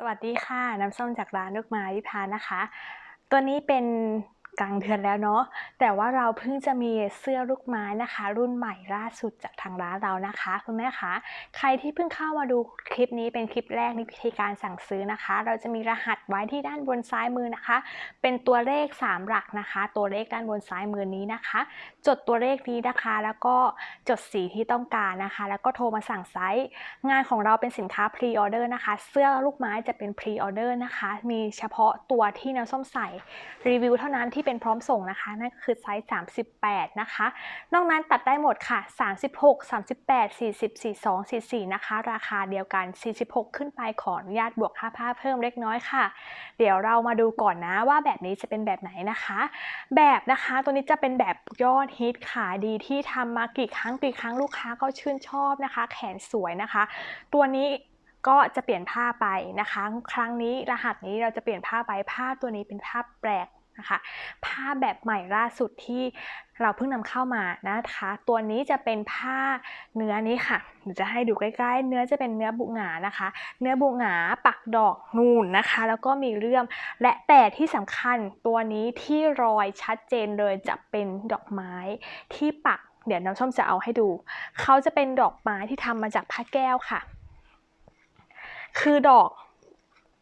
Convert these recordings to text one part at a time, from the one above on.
สวัสดีค่ะ น้ำส้มจากร้านลูกไม้วิพานะคะ ตัวนี้เป็น กลางเดือนแล้วเนาะแต่ว่าเราเพิ่งจะมีเสื้อลูกไม้นะคะ รุ่นใหม่ล่าสุดจากทางร้านเรานะคะคุณแม่คะใครที่เพิ่งเข้ามาดูคลิปนี้เป็นคลิปแรกในวิธีการสั่งซื้อนะคะ เราจะมีรหัสไว้ที่ด้านบนซ้ายมือนะคะ เป็นตัวเลข 3 หลักนะคะ ตัวเลขด้านบนซ้ายมือนี้นะคะ จดตัวเลขนี้นะคะ แล้วก็จดสีที่ต้องการนะคะ แล้วก็โทรมาสั่งไซส์งานของเราเป็นสินค้าพรีออเดอร์นะคะ เสื้อลูกไม้จะเป็นพรีออเดอร์นะคะ มีเฉพาะตัวที่น้ำส้มใส่รีวิวเท่านั้นที่เป็นพร้อมส่งนะคะ นั่นก็คือไซส์ 38 นะคะ นอกนั้นตัดได้หมดค่ะ 36 38 40 42 44 นะคะ ราคาเดียวกัน 46 ขึ้นไปขออนุญาตบวกค่าผ้าเพิ่มเล็กน้อยค่ะ เดี๋ยวเรามาดูก่อนนะว่าแบบนี้จะเป็นแบบไหนนะคะ แบบนะคะตัวนี้จะเป็นแบบยอดฮิตขายดีที่ทำมากี่ครั้งกี่ครั้งลูกค้าก็ชื่นชอบนะคะ แขนสวยนะคะ ตัวนี้ก็จะเปลี่ยนผ้าไปนะคะ ครั้งนี้รหัสนี้เราจะเปลี่ยนผ้าไปผ้าตัวนี้เป็นผ้าแปลก นะคะ ผ้าแบบใหม่ล่าสุดที่เราเพิ่งนำเข้ามานะคะ ตัวนี้จะเป็นผ้าเนื้อนี้ค่ะเดี๋ยวจะให้ดูใกล้ๆ เนื้อจะเป็นเนื้อบุหงานะคะ เนื้อบุหงาปักดอกนูนนะคะ แล้วก็มีเลื่อมและแต่ที่สำคัญตัวนี้ที่รอยชัดเจนเลยจะเป็นดอกไม้ที่ปักเดี๋ยวน้ำส้มจะเอาให้ดู เขาจะเป็นดอกไม้ที่ทำมาจากผ้าแก้วค่ะ คือดอก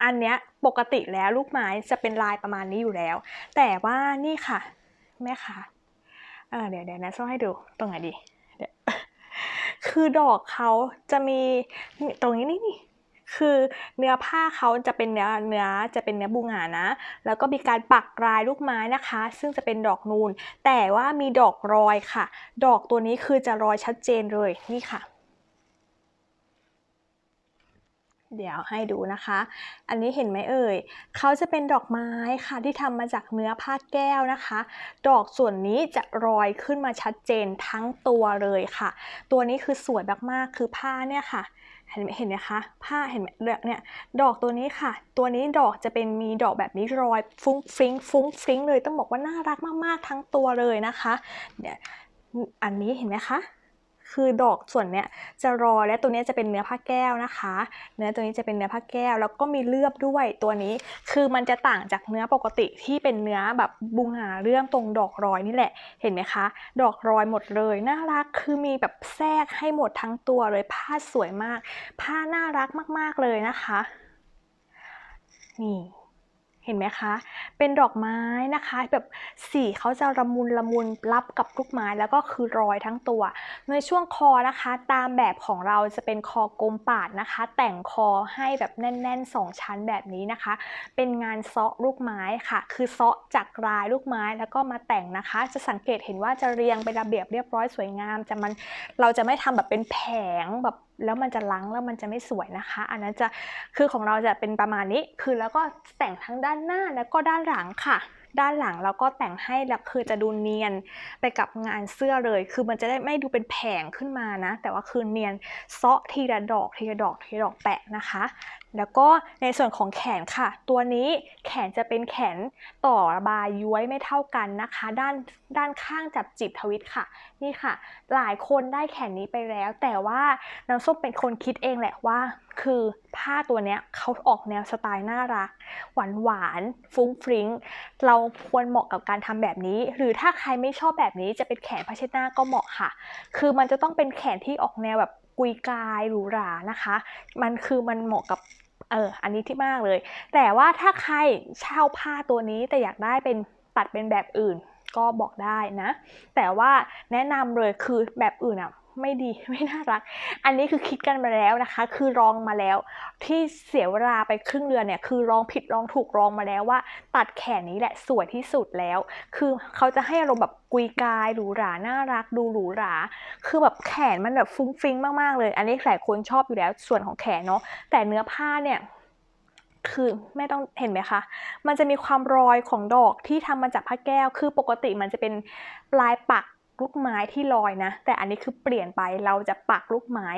อันเนี้ยปกติแล้วลูกไม้จะเป็นลายประมาณนี้อยู่แล้ว แต่ว่านี่ค่ะแม่ค่ะเเดี๋ยวเดี๋ยวนะส้มให้ดูตรงไหนดีเดี๋ยวคือดอกเขาจะมีตรงนี้นี่นี่คือเนื้อผ้าเขาจะเป็นเนื้อเนื้อจะเป็นเนื้อบูงานะ แล้วก็มีการปักลายลูกไม้นะคะ ซึ่งจะเป็นดอกนูน แต่ว่ามีดอกรอยค่ะ ดอกตัวนี้คือจะรอยชัดเจนเลยนี่ค่ะ เดี๋ยวให้ดูนะคะ อันนี้เห็นไหมเอ่ย เขาจะเป็นดอกไม้ค่ะที่ทำมาจากเนื้อผ้าแก้วนะคะ ดอกส่วนนี้จะรอยขึ้นมาชัดเจนทั้งตัวเลยค่ะ ตัวนี้คือสวยมากๆ คือผ้าเนี่ยค่ะ เห็นไหมเห็นไหมคะ ผ้าเห็นไหมเนี่ย ดอกตัวนี้ค่ะ ตัวนี้ดอกจะเป็นมีดอกแบบนี้รอยฟุ้งฟริ้งฟุ้งฟริ้งเลย ต้องบอกว่าน่ารักมากๆ ทั้งตัวเลยนะคะ เดี๋ยว อันนี้เห็นไหมคะ คือดอกส่วนเนี้ยจะรอยและตัวนี้จะเป็นเนื้อผ้าแก้วนะคะ เนื้อตัวนี้จะเป็นเนื้อผ้าแก้ว แล้วก็มีเลือบด้วยตัวนี้ คือมันจะต่างจากเนื้อปกติที่เป็นเนื้อแบบบุงหาเรื่องตรงดอกรอยนี่แหละ เห็นไหมคะ ดอกรอยหมดเลยน่ารักคือมีแบบแทรกให้หมดทั้งตัวเลยผ้าสวยมาก ผ้าน่ารักมากๆเลยนะคะนี่ เห็นไหมคะ เป็นดอกไม้นะคะ แบบสีเขาจะละมุนละมุนรับกับลูกไม้แล้วก็คือรอยทั้งตัว ในช่วงคอนะคะ ตามแบบของเราจะเป็นคอกลมปาดนะคะ แต่งคอให้แบบแน่นๆ2ชั้นแบบนี้นะคะ เป็นงานเซาะลูกไม้ค่ะ คือเซาะจากลายลูกไม้แล้วก็มาแต่งนะคะ จะสังเกตเห็นว่าจะเรียงเป็นระเบียบเรียบร้อยสวยงาม จะมันเราจะไม่ทำแบบเป็นแผงแบบ แล้วมันจะล้างแล้วมันจะไม่สวยนะคะ อันนั้นจะคือของเราจะเป็นประมาณนี้ คือแล้วก็แต่งทั้งด้านหน้าแล้วก็ด้านหลังค่ะ ด้านหลังเราก็แต่งให้แล้วคือจะดูเนียนไปกับงานเสื้อเลย คือมันจะได้ไม่ดูเป็นแผงขึ้นมานะ แต่ว่าคือเนียนเซาะทีละดอกทีละดอกทีละดอกแปะนะคะแล้วก็ในส่วนของแขนค่ะ ตัวนี้แขนจะเป็นแขนต่อบายย้วยไม่เท่ากันนะคะ ด้านด้านข้างจับจีบทวิตค่ะ นี่ค่ะ หลายคนได้แขนนี้ไปแล้ว แต่ว่าน้ำส้มเป็นคนคิดเองแหละว่า คือผ้าตัวเนี้ยเขาออกแนวสไตล์น่ารัก หวานหวานฟุ้งฟริ้งเราควรเหมาะกับการทำแบบนี้ หรือถ้าใครไม่ชอบแบบนี้จะเป็นแขนผ้าเช็ดหน้าก็เหมาะค่ะ คือมันจะต้องเป็นแขนที่ออกแนวแบบ กุยกายหรูหรานะคะ มันคือมันเหมาะกับเอออันนี้ที่มากเลย แต่ว่าถ้าใครเช่าผ้าตัวนี้แต่อยากได้เป็นตัดเป็นแบบอื่นก็บอกได้นะ แต่ว่าแนะนำเลยคือแบบอื่นอะ ไม่ดีไม่น่ารัก อันนี้คือคิดกันมาแล้วนะคะ คือลองมาแล้ว ที่เสียเวลาไปครึ่งเดือนเนี่ยคือลองผิดลองถูกลองมาแล้วว่า ตัดแขนนี้แหละสวยที่สุดแล้ว คือเขาจะให้อารมณ์แบบกุยกายหรูหราน่ารักดูหรูหรา คือแบบแขนมันแบบฟุ้งฟิ้งมากๆเลย อันนี้หลายคนชอบอยู่แล้วส่วนของแขนเนาะแต่เนื้อผ้าเนี่ยคือไม่ต้องเห็นไหมคะ มันจะมีความรอยของดอกที่ทำมาจากผ้าแก้ว คือปกติมันจะเป็นปลายปัก ลูกไม้ที่ลอยนะ แต่อันนี้คือเปลี่ยนไปเราจะปักลูกไม้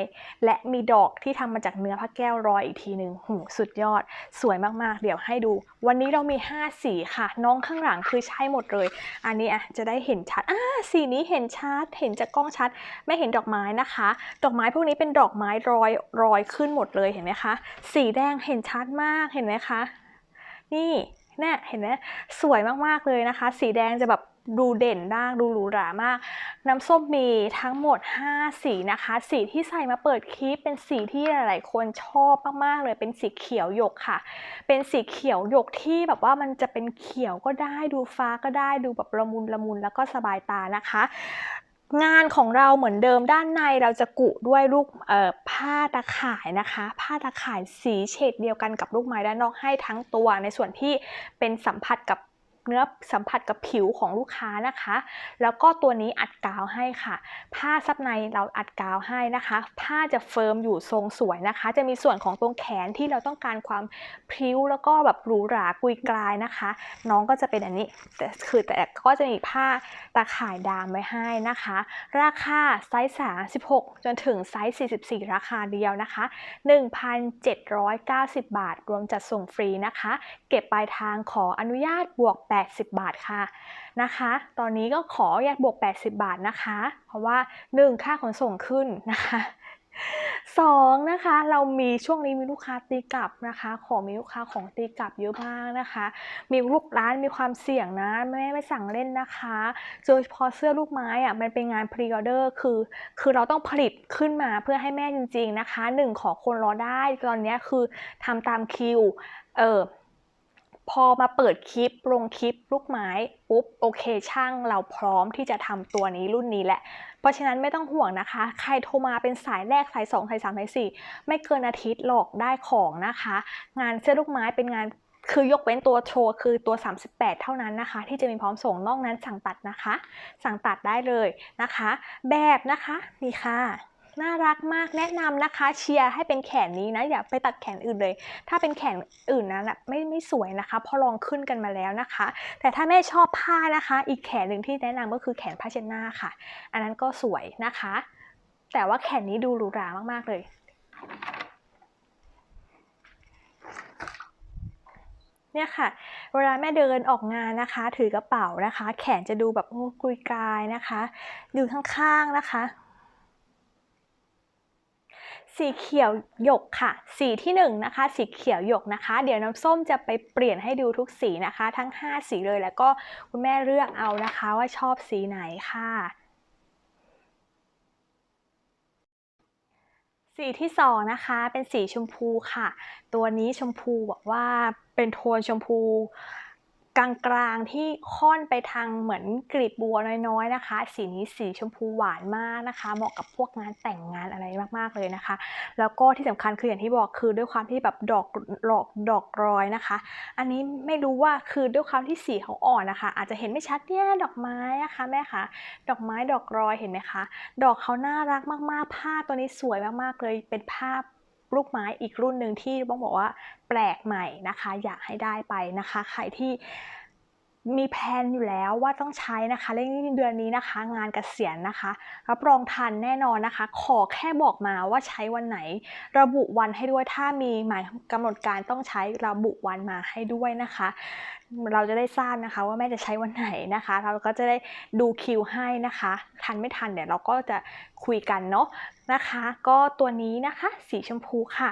และมีดอกที่ทำมาจากเนื้อพระแก้วรอยอีกทีหนึ่งหูสุดยอด สวยมากๆ เดี๋ยวให้ดู วันนี้เรามี 5 สีค่ะ น้องข้างหลังคือใช่หมดเลย อันนี้อะจะได้เห็นชัดอ่าสีนี้เห็นชัด เห็นจากกล้องชัด ไม่เห็นดอกไม้นะคะ ดอกไม้พวกนี้เป็นดอกไม้รอยรอยขึ้นหมดเลยเห็นไหมคะ สีแดงเห็นชัดมากเห็นไหมคะ นี่เนี่ยเห็นไหมสวยมากๆเลยนะคะ สีแดงจะแบบ ดูเด่นมากดูหรูหรามาก น้ำส้มมีทั้งหมด 5 สีนะคะ สีที่ใส่มาเปิดคลิป เป็นสีที่หลาย ๆ คนชอบมาก ๆ เลยเป็นสีเขียวหยกค่ะ เป็นสีเขียวหยกที่แบบว่ามันจะเป็นเขียวก็ได้ดูฟ้าก็ได้ดูแบบละมุนละมุนแล้วก็สบายตานะคะงานของเราเหมือนเดิมด้านในเราจะกุด้วยลูกผ้าตะข่ายนะคะ ผ้าตะข่ายสีเฉดเดียวกันกับลูกไม้ด้านนอกให้ทั้งตัว ในส่วนที่เป็นสัมผัสกับ เนื้อสัมผัสกับผิวของลูกค้านะคะ แล้วก็ตัวนี้อัดกาวให้ค่ะ ผ้าซับในเราอัดกาวให้นะคะ ผ้าจะเฟิร์มอยู่ทรงสวยนะคะ จะมีส่วนของตรงแขนที่เราต้องการความพริ้วแล้วก็แบบหรูหรากุยกลายนะคะ น้องก็จะเป็นอันนี้แต่คือแต่ก็จะมีผ้าตาข่ายดามไว้ให้นะคะ ราคาไซส์36 จนถึงไซส์44 ราคาเดียวนะคะ 1,790 บาท รวมจัดส่งฟรีนะคะ เก็บปลายทางขออนุญาตบวก80 บาทค่ะนะคะ ตอนนี้ก็ขออนุญาตบวก 80 บาทนะคะ เพราะว่า 1 ค่าขนส่งขึ้นนะคะสองนะคะเรามีช่วงนี้มีลูกค้าตีกลับนะคะของมีลูกค้าของตีกลับเยอะมากนะคะ มีลูกร้านมีความเสี่ยงนะไม่ไม่สั่งเล่นนะคะโดยเฉพาะเสื้อลูกไม้อะมันเป็นงานพรีออเดอร์คือคือเราต้องผลิตขึ้นมาเพื่อให้แม่จริง ๆนะคะหนึ่งขอคนรอได้ตอนนี้คือทำตามคิวเออ พอมาเปิดคลิปลงคลิปลูกไม้ปุ๊บโอเคช่างเราพร้อมที่จะทำตัวนี้รุ่นนี้แหละ เพราะฉะนั้นไม่ต้องห่วงนะคะ ใครโทรมาเป็นสายแรกสายสองสายสามสายสี่ไม่เกินอาทิตย์หลอกได้ของนะคะ งานเสื้อลูกไม้เป็นงานคือยกเว้นตัวโชว์คือตัว 38 เท่านั้นนะคะ ที่จะมีพร้อมส่งนอกนั้นสั่งตัดนะคะ สั่งตัดได้เลยนะคะ แบบนะคะนี่ค่ะ น่ารักมากแนะนำนะคะ เชียร์ให้เป็นแขนนี้นะ อย่าไปตัดแขนอื่นเลย ถ้าเป็นแขนอื่นนะไม่ไม่สวยนะคะเพอลองขึ้นกันมาแล้วนะคะ แต่ถ้าแม่ชอบผ้านะคะ อีกแขนหนึ่งที่แนะนำก็คือแขนผ้าเช็ดหน้าค่ะ อันนั้นก็สวยนะคะ แต่ว่าแขนนี้ดูหรูหรามากๆเลยเนี่ยค่ะเวลาแม่เดินออกงานนะคะ ถือกระเป๋านะคะ แขนจะดูแบบโอ้กุยกายนะคะดูข้างๆนะคะ สีเขียวหยกค่ะ สีที่หนึ่งนะคะสีเขียวหยกนะคะ เดี๋ยวน้ำส้มจะไปเปลี่ยนให้ดูทุกสีนะคะ ทั้ง 5 สีเลยแล้วก็คุณแม่เลือกเอานะคะว่าชอบสีไหนค่ะ สีที่สองนะคะเป็นสีชมพูค่ะ ตัวนี้ชมพูบอกว่าเป็นโทนชมพู กลางๆที่ค่อนไปทางเหมือนกลีบบัวน้อยๆนะคะ สีนี้สีชมพูหวานมากนะคะ เหมาะกับพวกงานแต่งงานอะไรมากๆเลยนะคะ แล้วก็ที่สำคัญคืออย่างที่บอกคือด้วยความที่แบบดอกดอกดอกรอยนะคะ อันนี้ไม่รู้ว่าคือด้วยความที่สีเขาอ่อนนะคะ อาจจะเห็นไม่ชัดเนี่ยดอกไม้นะคะแม่คะดอกไม้ดอกรอยเห็นไหมคะ ดอกเขาน่ารักมากๆผ้าตัวนี้สวยมากๆเลยเป็นภาพ ลูกไม้อีกรุ่นหนึ่งที่ต้องบอกว่าแปลกใหม่นะคะ อยากให้ได้ไปนะคะ ใครที่ มีแพลนอยู่แล้วว่าต้องใช้นะคะเร่งเดือนนี้นะคะ งานเกษียณนะคะรับรองทันแน่นอนนะคะ ขอแค่บอกมาว่าใช้วันไหน ระบุวันให้ด้วยถ้ามีหมายกำหนดการต้องใช้ระบุวันมาให้ด้วยนะคะ เราจะได้ทราบนะคะว่าแม่จะใช้วันไหนนะคะ เราก็จะได้ดูคิวให้นะคะ ทันไม่ทันเดี๋ยวเราก็จะคุยกันเนาะนะคะ ก็ตัวนี้นะคะ สีชมพูค่ะ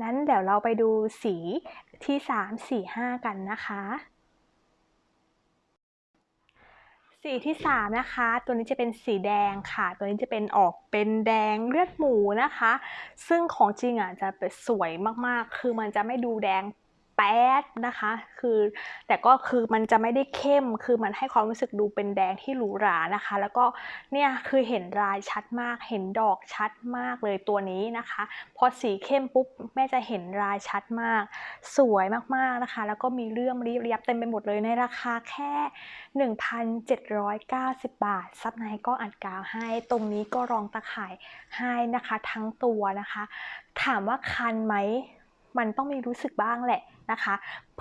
นั้นเดี๋ยวเราไปดูสีที่ 3 4 5 กันนะคะ สีที่ 3 นะคะ ตัวนี้จะเป็นสีแดงค่ะ ตัวนี้จะเป็นออกเป็นแดงเลือดหมูนะคะ ซึ่งของจริงอะจะเป็นสวยมากๆ คือมันจะไม่ดูแดง ป๊ดนะคะ คือแต่ก็คือมันจะไม่ได้เข้ม คือมันให้ความรู้สึกดูเป็นแดงที่หรูหรานะคะ แล้วก็เนี่ยคือเห็นลายชัดมาก เห็นดอกชัดมากเลยตัวนี้นะคะ พอสีเข้มปุ๊บแม่จะเห็นลายชัดมาก สวยมากๆนะคะ แล้วก็มีเรื่องรีบเรียบเต็มไปหมดเลยในราคาแค่ 1,790 บาท ซับในก็อัดกาวให้ ตรงนี้ก็รองตะข่ายให้นะคะ ทั้งตัวนะคะ ถามว่าคันไหม มันต้องมีรู้สึกบ้างแหละนะคะ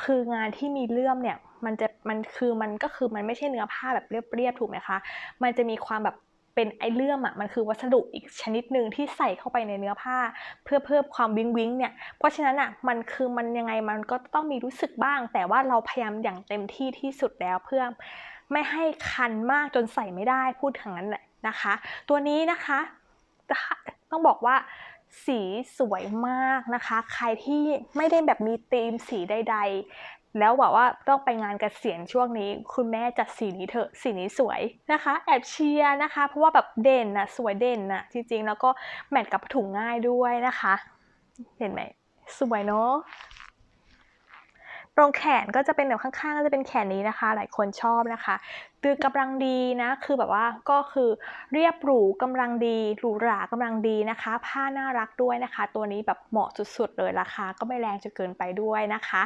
คืองานที่มีเลื่อมเนี่ยมันจะมันคือมันก็คือมันไม่ใช่เนื้อผ้าแบบเรียบๆถูกไหมคะมันจะมีความแบบเป็นไอเลื่อมอะมันคือวัสดุอีกชนิดหนึ่งที่ใส่เข้าไปในเนื้อผ้า เพื่อเพิ่มความวิงวิงเนี่ยเพราะฉะนั้นอะมันคือมันยังไงมันก็ต้องมีรู้สึกบ้าง แต่ว่าเราพยายามอย่างเต็มที่ที่สุดแล้วเพื่อไม่ให้คันมากจนใส่ไม่ได้พูดถึงนั้นแหละนะคะ ตัวนี้นะคะต้องบอกว่า สีสวยมากนะคะ ใครที่ไม่ได้แบบมีธีมสีใด ๆ แล้วบอกว่าต้องไปงานกเกษียณช่วงนี้ คุณแม่จัดสีนี้เถอะสีนี้สวยนะคะ แอบเชียร์นะคะ เพราะว่าแบบเด่นนะสวยเด่นนะจริงๆ แล้วก็แมทกับถุงง่ายด้วยนะคะ เห็นไหมสวยเนาะ ตรงแขนก็จะเป็นแบบข้างๆก็จะเป็นแขนนี้นะคะ หลายคนชอบนะคะตือกำลังดีนะคือแบบว่าก็คือเรียบหรูกำลังดีหรูหรากำลังดีนะคะ ผ้าน่ารักด้วยนะคะ ตัวนี้แบบเหมาะสุดๆเลยราคาก็ไม่แรงจนเกินไปด้วยนะคะ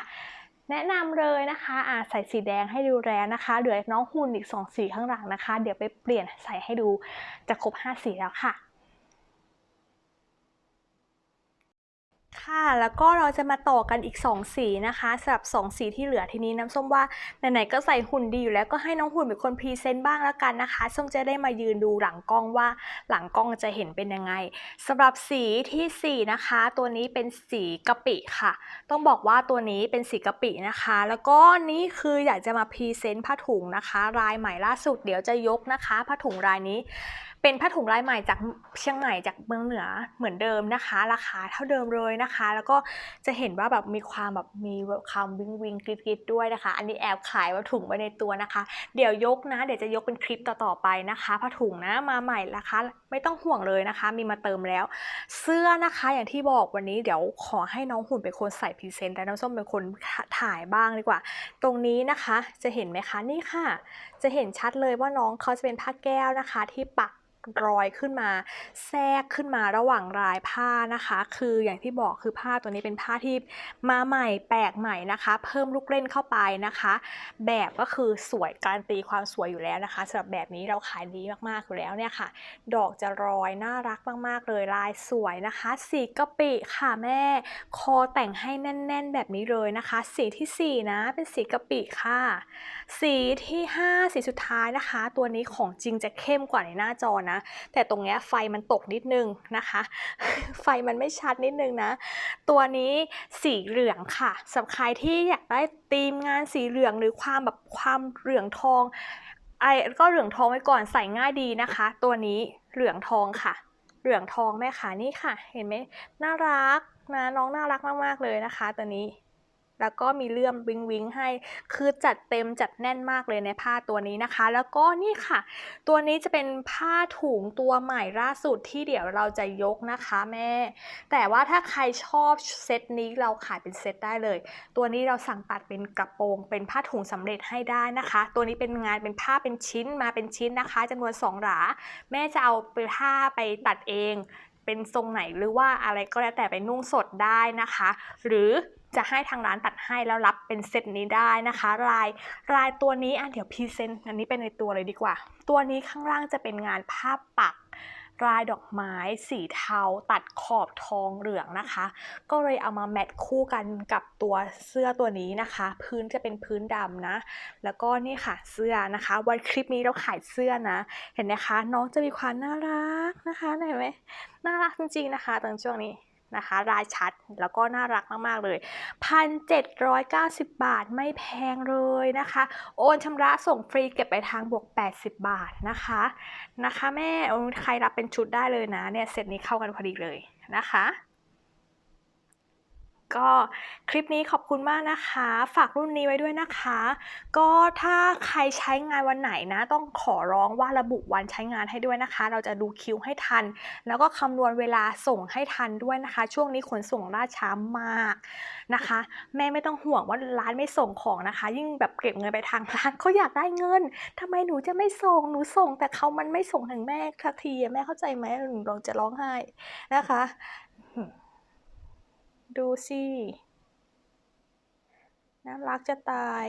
แนะนำเลยนะคะอ่าใส่สีแดงให้ดูแลนะคะ เหลือน้องหุ่นอีก 2 สีข้างหลังนะคะ เดี๋ยวไปเปลี่ยนใส่ให้ดูจะครบ 5 สีแล้วค่ะ ค่ะแล้วก็เราจะมาต่อกันอีก 2 สีนะคะสำหรับ 2 สีที่เหลือทีนี้น้ำส้มว่าไหนๆก็ใส่หุ่นดีอยู่แล้วก็ให้น้องหุ่นเป็นคนพรีเซนต์บ้างแล้วกันนะคะ ส้มจะได้มายืนดูหลังกล้องว่าหลังกล้องจะเห็นเป็นยังไงสำหรับสีที่ 4 นะคะ ตัวนี้เป็นสีกะปิค่ะ ต้องบอกว่าตัวนี้เป็นสีกะปินะคะ แล้วก็นี่คืออยากจะมาพรีเซนต์ผ้าถุงนะคะลายใหม่ล่าสุดเดี๋ยวจะยกนะคะผ้าถุงลายนี้ เป็นผ้าถุงลายใหม่จากเชียงใหม่จากเมืองเหนือเหมือนเดิมนะคะ ราคาเท่าเดิมเลยนะคะ แล้วก็จะเห็นว่าแบบมีความแบบมีความวิงวิงกริดกริดด้วยนะคะ อันนี้แอบขายว่าถุงไว้ในตัวนะคะ เดี๋ยวยกนะ เดี๋ยวจะยกเป็นคลิปต่อๆไปนะคะผ้าถุงนะมาใหม่นะคะ ไม่ต้องห่วงเลยนะคะ มีมาเติมแล้ว เสื้อนะคะอย่างที่บอกวันนี้เดี๋ยวขอให้น้องหุ่นเป็นคนใส่พรีเซนต์และน้ำส้มเป็นคนถ่ายบ้างดีกว่า ตรงนี้นะคะจะเห็นไหมคะนี่ค่ะ จะเห็นชัดเลยว่าน้องเขาจะเป็นผ้าแก้วนะคะ ที่ปัก รอยขึ้นมา แทรกขึ้นมาระหว่างลายผ้านะคะ คืออย่างที่บอกคือผ้าตัวนี้เป็นผ้าที่มาใหม่แปลกใหม่นะคะ เพิ่มลูกเล่นเข้าไปนะคะ แบบก็คือสวยการตีความสวยอยู่แล้วนะคะสำหรับแบบนี้เราขายดีมากๆอยู่แล้วเนี่ยค่ะ ดอกจะรอยน่ารักมากๆ เลยลายสวยนะคะสีกะปิค่ะแม่ คอแต่งให้แน่น ๆ แบบนี้เลยนะคะ สีที่ 4 นะเป็นสีกะปิค่ะ สีที่ 5 สีสุดท้ายนะคะ ตัวนี้ของจริงจะเข้มกว่าในหน้าจอนะแต่ตรงเนี้ยไฟมันตกนิดนึงนะคะ ไฟมันไม่ชัดนิดนึงนะ ตัวนี้สีเหลืองค่ะสำหรับใครที่อยากได้ธีมงานสีเหลืองหรือความแบบความเหลืองทองไอ้ก็เหลืองทองไว้ก่อนใส่ง่ายดีนะคะ ตัวนี้เหลืองทองค่ะ เหลืองทองแม่ค่ะนี่ค่ะ เห็นไหมน่ารักนะน้องน่ารักมากๆเลยนะคะ ตัวนี้ แล้วก็มีเลื่อมวิงวิงให้ คือจัดเต็มจัดแน่นมากเลยในผ้าตัวนี้นะคะ แล้วก็นี่ค่ะ ตัวนี้จะเป็นผ้าถุงตัวใหม่ล่าสุดที่เดี๋ยวเราจะยกนะคะแม่ แต่ว่าถ้าใครชอบเซตนี้เราขายเป็นเซตได้เลย ตัวนี้เราสั่งตัดเป็นกระโปรง เป็นผ้าถุงสำเร็จให้ได้นะคะ ตัวนี้เป็นงานเป็นผ้าเป็นชิ้นมาเป็นชิ้นนะคะจำนวน 2หราแม่จะเอาไปผ้าไปตัดเอง เป็นทรงไหนหรือว่าอะไรก็แล้วแต่ไปนุ่งสดได้นะคะ หรือ จะให้ทางร้านตัดให้แล้วรับเป็นเซตนี้ได้นะคะ ลายลายตัวนี้อะเดี๋ยวพรีเซนต์อันนี้เป็นในตัวเลยดีกว่า ตัวนี้ข้างล่างจะเป็นงานภาพปักลายดอกไม้ สีเทาตัดขอบทองเหลืองนะคะ ก็เลยเอามาแมทคู่กันกับตัวเสื้อตัวนี้นะคะ พื้นจะเป็นพื้นดำนะ แล้วก็นี่ค่ะเสื้อนะคะ วันคลิปนี้เราขายเสื้อนะ เห็นไหมคะ น้องจะมีความน่ารักนะคะเห็นไหมน่ารักจริงๆนะคะตอนช่วงนี้ นะคะรายชัดแล้วก็น่ารักมาก ๆ เลย 1,790 บาทไม่แพงเลยนะคะ โอนชำระส่งฟรีเก็บไปทางบวก 80 บาทนะคะนะคะ แม่ใครรับเป็นชุดได้เลยนะเนี่ยเซตนี้เข้ากันพอดีเลยนะคะ ก็คลิปนี้ขอบคุณมากนะคะ ฝากรุ่นนี้ไว้ด้วยนะคะ ก็ถ้าใครใช้งานวันไหนนะ ต้องขอร้องว่าระบุวันใช้งานให้ด้วยนะคะ เราจะดูคิวให้ทัน แล้วก็คำนวณเวลาส่งให้ทันด้วยนะคะ ช่วงนี้ขนส่งล่าช้ามากนะคะ แม่ไม่ต้องห่วงว่าร้านไม่ส่งของนะคะ ยิ่งแบบเก็บเงินไปทางร้านเขาอยากได้เงินทำไมหนูจะไม่ส่งหนูส่ง แต่เขามันไม่ส่งถึงแม่ทักทีแม่เข้าใจไหมหนูลองจะร้องไห้นะคะ ดูสิ น่ารักจะตาย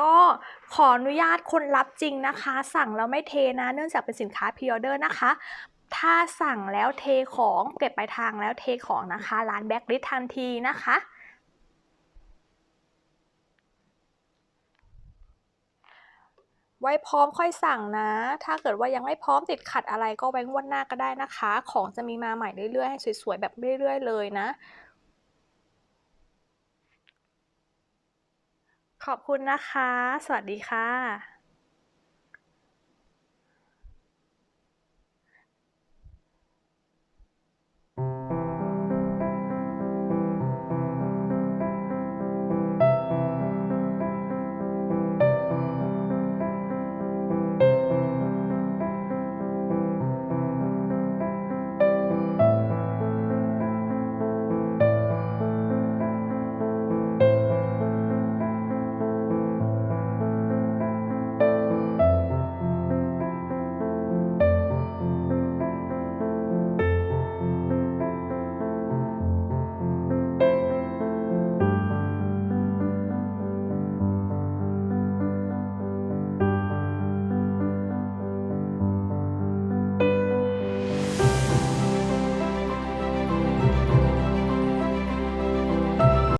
ก็ขออนุญาตคนรับจริงนะคะ สั่งแล้วไม่เทนะ เนื่องจากเป็นสินค้าพ r ออเดอร์นะคะถ้าสั่งแล้วเทของเก็บปลายทางแล้วเทของนะคะ ร้านแบ็กลิสทันทีนะคะ ไว้พร้อมค่อยสั่งนะ ถ้าเกิดว่ายังไม่พร้อมติดขัดอะไรก็ไว้งวดหน้าก็ได้นะคะ ของจะมีมาใหม่เรื่อยๆให้สวยๆแบบเรื่อยๆเลยนะ ขอบคุณนะคะ สวัสดีค่ะ